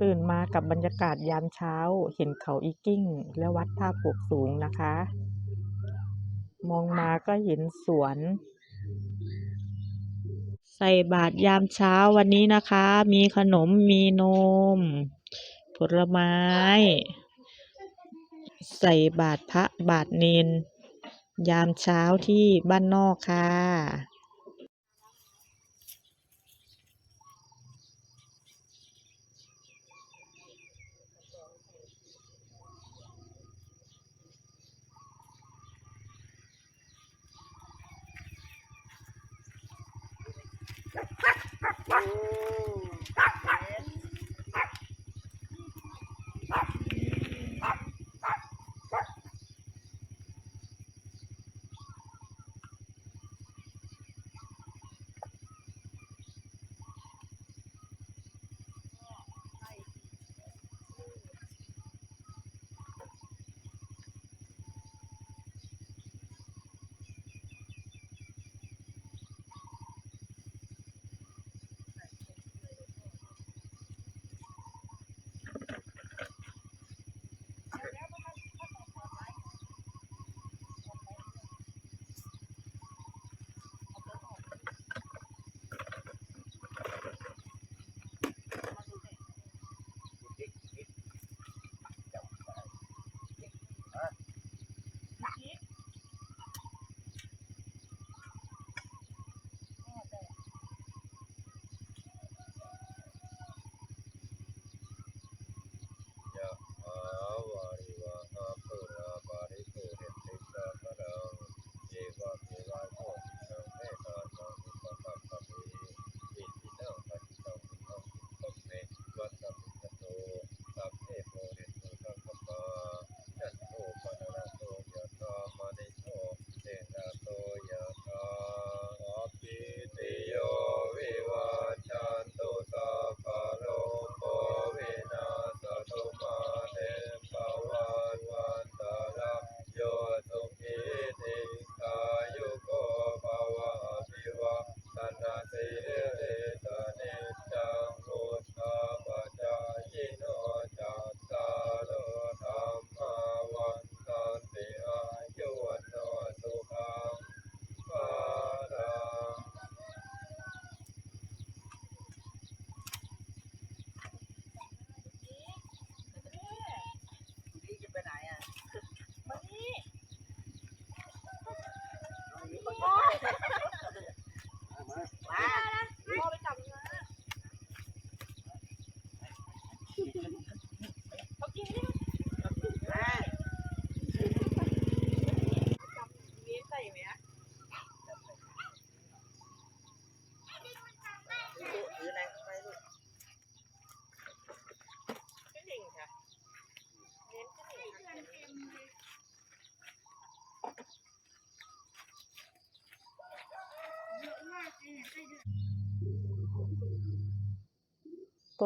ตื่นมากับบรรยากาศยามเช้า เห็นเขาอีกิ้ง และวัดท่าปลูกสูงนะคะ มองมาก็เห็นสวน ใส่บาตรยามเช้าวันนี้นะคะ มีขนมมีนม ผลไม้ ใส่บาตรพระบาตรเนน ยามเช้าที่บ้านนอกค่ะ ย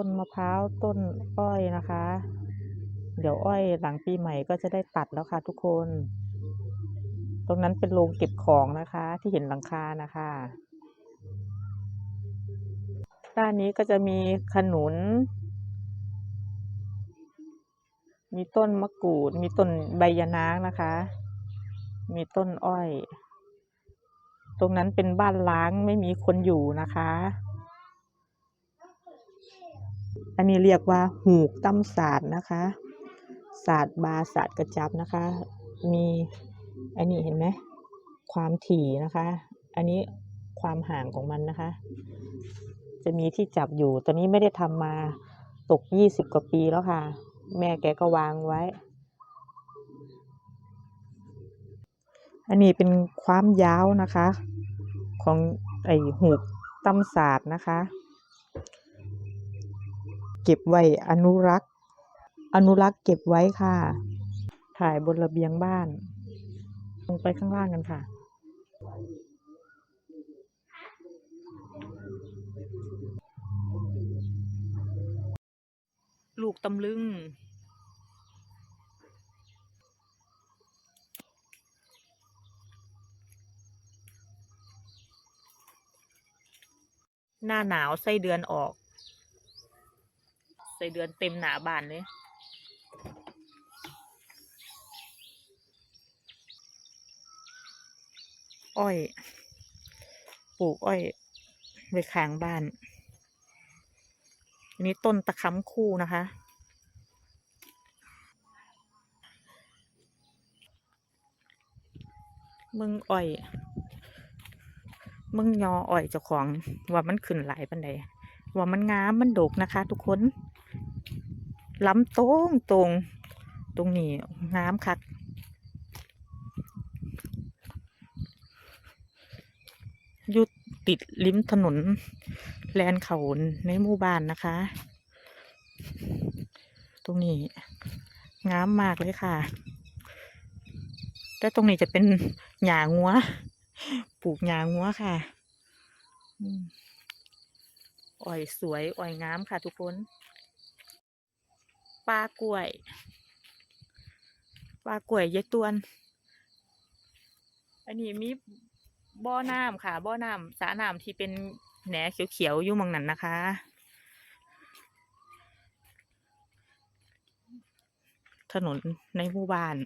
ต้นมะพร้าวต้นอ้อยนะคะ เดี๋ยวอ้อยหลังปีใหม่ก็จะได้ตัดแล้วค่ะทุกคน ตรงนั้นเป็นโรงเก็บของนะคะ ที่เห็นหลังคานะคะด้านนี้ก็จะมีขนุน มีต้นมะกรูด มีต้นใบยะนางนะคะ มีต้นอ้อย ตรงนั้นเป็นบ้านล้างไม่มีคนอยู่นะคะ อันนี้เรียกว่าหูกตำศาสตร์นะคะศาสตร์บาศาสตร์กระจับนะคะ มีอันนี้เห็นไหมความถี่นะคะ อันนี้ความห่างของมันนะคะ จะมีที่จับอยู่ตอนนี้ไม่ได้ทำมาตกยี่สิบกว่าปีแล้วค่ะ แม่แกก็วางไว้ อันนี้เป็นความยาวนะคะ ของไอหูกตำศาสตร์นะคะ เก็บไว้อนุรักษ์ อนุรักษ์เก็บไว้ค่ะ ถ่ายบนระเบียงบ้าน ลงไปข้างล่างกันค่ะลูกตำลึง หน้าหนาวไส้เดือนออก ใส่เดือนเต็มหนาบานเลยอ้อย ปลูกอ้อยไว้ข้างบ้านอันนี้ต้นตะคำคู่นะคะ มึงอ้อย มึงยออ้อยเจ้าของว่ามันขึ้นหลายปันใด ว่ามันงามมันดกนะคะ ทุกคนล้ำตรงตรงตรงนี้งามคักอยุดติดริมถนน แลนเขาในหมู่บ้านนะคะ ตรงนี้งามมากเลยค่ะ แต่ตรงนี้จะเป็นหญ้างัว ปลูกหญ้างัวค่ะ อืม อ่อยสวยอ่อยงามค่ะทุกคน ปลากล้วย ปลากล้วยยายตวน อันนี้มีบ่อน้ำค่ะ บ่อน้ำสระน้ำที่เป็นแหนเขียวๆอยู่มองนั้นนะคะ ถนนในหมู่บ้าน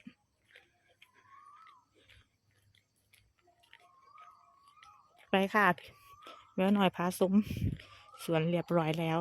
ไปค่ะแม่หน่อยพาซุ้ม สวนเรียบร้อยแล้ว